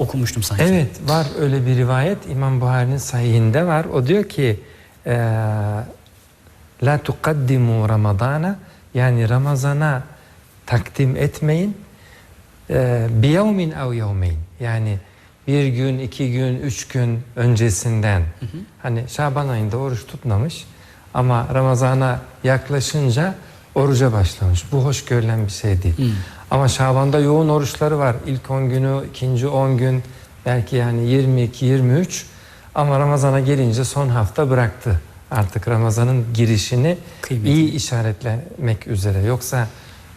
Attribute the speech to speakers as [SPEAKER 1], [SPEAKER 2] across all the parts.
[SPEAKER 1] okumuştum sanki.
[SPEAKER 2] Evet var öyle bir rivayet. İmam Buhari'nin sahihinde var. O diyor ki eee, La tukaddimu Ramadana. Yani Ramazana takdim etmeyin. Eee, biyevmin ev yevmeyn. Yani bir gün, iki gün, üç gün öncesinden. Hani Şaban ayında oruç tutmamış. Ama Ramazana yaklaşınca oruca başlamış. Bu hoş görülen bir şey değil. Ama Şaban'da yoğun oruçları var. İlk 10 günü, ikinci 10 gün, belki yani 22, 23 ama Ramazana gelince son hafta bıraktı. Artık Ramazan'ın girişini
[SPEAKER 1] Kıymetini.
[SPEAKER 2] iyi işaretlemek üzere. Yoksa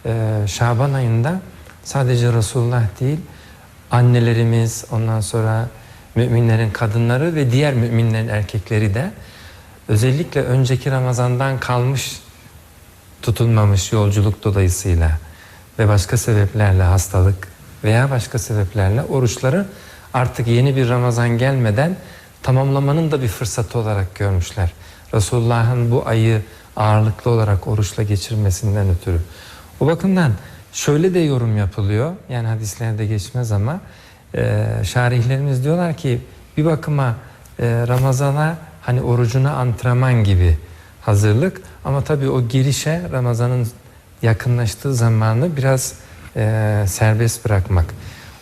[SPEAKER 2] e, Şaban ayında sadece Resulullah değil, annelerimiz, ondan sonra müminlerin kadınları ve diğer müminlerin erkekleri de özellikle önceki Ramazan'dan kalmış tutulmamış yolculuk dolayısıyla ve başka sebeplerle hastalık veya başka sebeplerle oruçları artık yeni bir Ramazan gelmeden tamamlamanın da bir fırsatı olarak görmüşler. Resulullah'ın bu ayı ağırlıklı olarak oruçla geçirmesinden ötürü. O bakımdan şöyle de yorum yapılıyor. Yani hadislerde geçmez ama e, şarihlerimiz diyorlar ki bir bakıma e, Ramazan'a hani orucuna antrenman gibi hazırlık ama tabii o girişe Ramazan'ın yakınlaştığı zamanı biraz e, serbest bırakmak.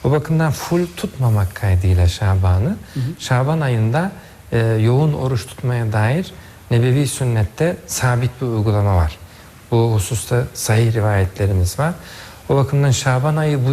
[SPEAKER 2] O bakımdan full tutmamak kaydıyla Şaban'ı Şaban ayında e, yoğun oruç tutmaya dair Nebevi sünnette sabit bir uygulama var. Bu hususta sahih rivayetlerimiz var. O bakımdan Şaban ayı bu